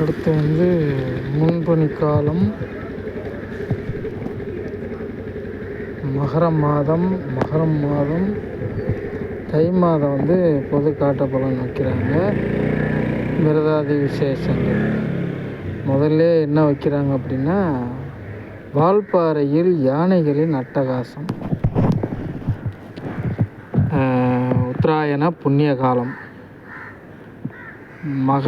அடுத்து வந்து முன்பனி காலம் மகரம் மாதம் மகரம் மாதம். தை மாதம் வந்து பொது காட்டப்பலன் வைக்கிறாங்க. விரதாதி விசேஷங்கள். முதல்ல என்ன வைக்கிறாங்க அப்படின்னா வால்பாறையில் யானைகளின் அட்டகாசம். உத்தராயண புண்ணிய காலம். மக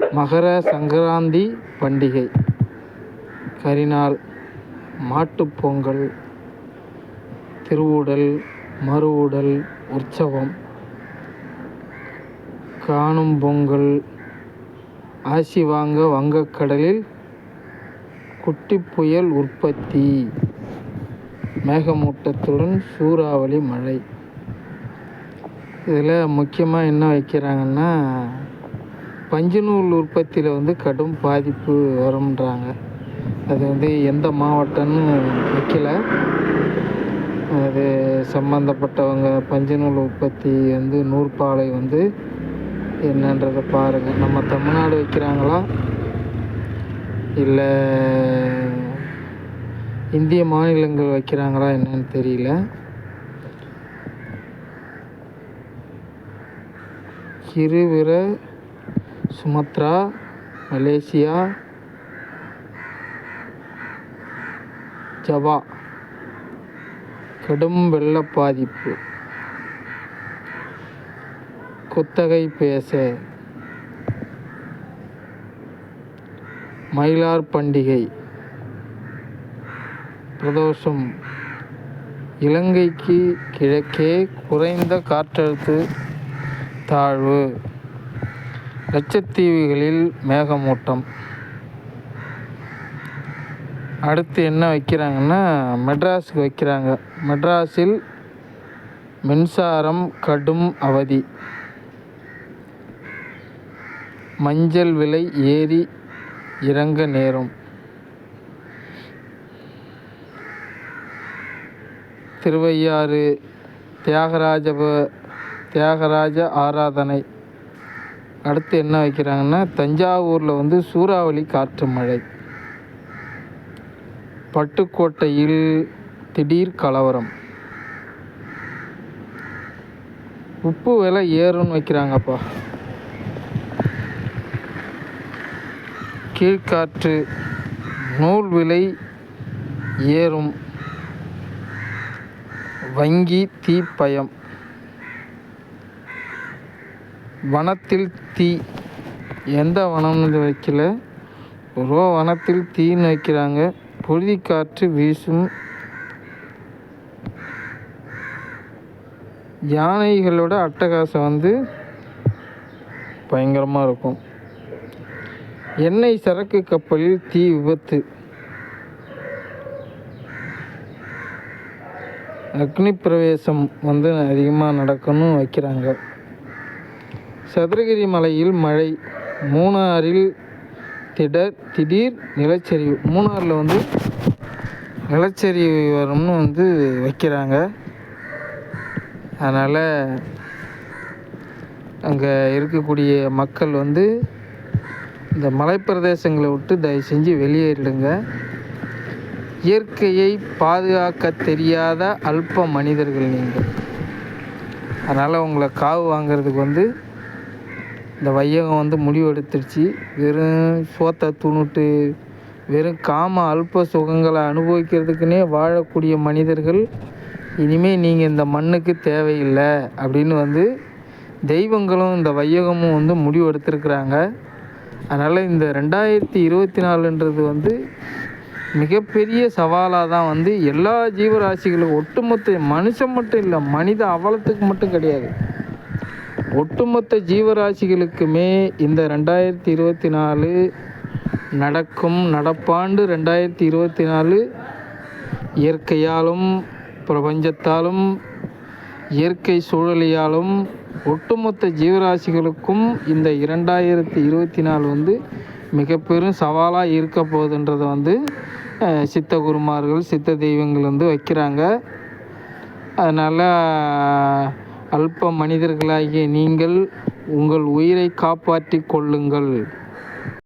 மகர சங்கராந்தி பண்டிகை. கரிநாள் மாட்டுப் பொங்கல் திருவுடல் மறுவுடல் உற்சவம் காணும் பொங்கல் ஆசி வாங்க வங்கக்கடலில் குட்டி புயல் உற்பத்தி மேகமூட்டத்துடன் சூறாவளி மழை. இதில் முக்கியமாக என்ன வைக்கிறாங்கன்னா பஞ்சு நூல் உற்பத்தியில் வந்து கடும் பாதிப்பு வரும்ன்றாங்க. அது வந்து எந்த மாவட்டம்னு வைக்கல. அது சம்மந்தப்பட்டவங்க பஞ்சுநூல் உற்பத்தி வந்து நூற்பாலை வந்து என்னன்றதை பாருங்கள் நம்ம தமிழ்நாடு வைக்கிறாங்களா? இல்லை இந்திய மாநிலங்கள் வைக்கிறாங்களா என்னன்னு தெரியல. கிருவிர சுமத்ரா மலேசியா ஜவா. கடும் வெள்ள பாதிப்பு குத்தகை பேச. மயிலார் பண்டிகை. பிரதோஷம். இலங்கைக்கு கிழக்கே குறைந்த காற்றழுத்த தாழ்வு. லட்சத்தீவுகளில் மேகமூட்டம். அடுத்து என்ன வைக்கிறாங்கன்னா மெட்ராஸுக்கு வைக்கிறாங்க. மெட்ராஸில் மின்சாரம் கடும் அவதி. மஞ்சள் விலை ஏறி இறங்க நேரும். திருவையாறு தியாகராஜ ப- தியாகராஜ ஆராதனை. அடுத்து என்ன வைக்கிறாங்கன்னா தஞ்சாவூரில் வந்து சூறாவளி காற்று மழை. பட்டுக்கோட்டையில் திடீர் கலவரம். உப்பு விலை ஏறும்னு வைக்கிறாங்கப்பா. கீழ்காற்று நூல் விலை ஏறும். வங்கி தீப்பயம். வனத்தில் தீ எந்த வனம்னு வைக்கல. ரோ வனத்தில் தீன்னு வைக்கிறாங்க. புழுதிக்காற்று வீசும் யானைகளோட அட்டகாசம் வந்து பயங்கரமாக இருக்கும். எண்ணெய் சரக்கு கப்பலில் தீ விபத்து. அக்னி பிரவேசம் வந்து அதிகமாக நடக்கணும் வைக்கிறாங்க. சதுரகிரி மலையில் மழை. மூணாறில் திடர் திடீர் நிலச்சரிவு. மூணாறில் வந்து நிலச்சரிவு வரும்னு வந்து வைக்கிறாங்க. அதனால் அங்கே இருக்கக்கூடிய மக்கள் வந்து இந்த மலைப்பிரதேசங்களை விட்டு தயவு செஞ்சு வெளியேறிடுங்க. இயற்கையை பாதுகாக்க தெரியாத அல்ப மனிதர்கள் நீங்கள். அதனால் உங்களை காவு வாங்குறதுக்கு வந்து இந்த வையகம் வந்து முடிவெடுத்துருச்சு வெறும் சோத்தை துணுட்டு வெறும் காம அல்ப சுகங்களை அனுபவிக்கிறதுக்குனே வாழக்கூடிய மனிதர்கள் இனிமேல் நீங்கள் இந்த மண்ணுக்கு தேவையில்லை அப்படின்னு வந்து தெய்வங்களும் இந்த வையகமும் வந்து முடிவு எடுத்திருக்கிறாங்க அதனால் இந்த ரெண்டாயிரத்தி இருபத்தி நாலுன்றது வந்து மிகப்பெரிய சவாலாக தான் வந்து எல்லா ஜீவராசிகளும் ஒட்டுமொத்த மனுஷன் மட்டும் இல்லை மனித அவலத்துக்கு மட்டும் கிடையாது. ஒட்டுமொத்த ஜீவராசிகளுக்குமே இந்த ரெண்டாயிரத்தி இருபத்தி நாலு நடக்கும் நடப்பாண்டு ரெண்டாயிரத்தி இருபத்தி நாலு இயற்கையாலும் பிரபஞ்சத்தாலும் இயற்கை சூழலியாலும் ஒட்டுமொத்த ஜீவராசிகளுக்கும் இந்த இரண்டாயிரத்தி இருபத்தி நாலு வந்து மிக பெரும் சவாலாக இருக்க போகுதுன்றதை வந்து சித்த குருமார்கள் சித்த தெய்வங்கள் வந்து வைக்கிறாங்க. அதனால் அல்ப மனிதர்களாகிய நீங்கள் உங்கள் உயிரை காப்பாற்றிக் கொள்ளுங்கள்.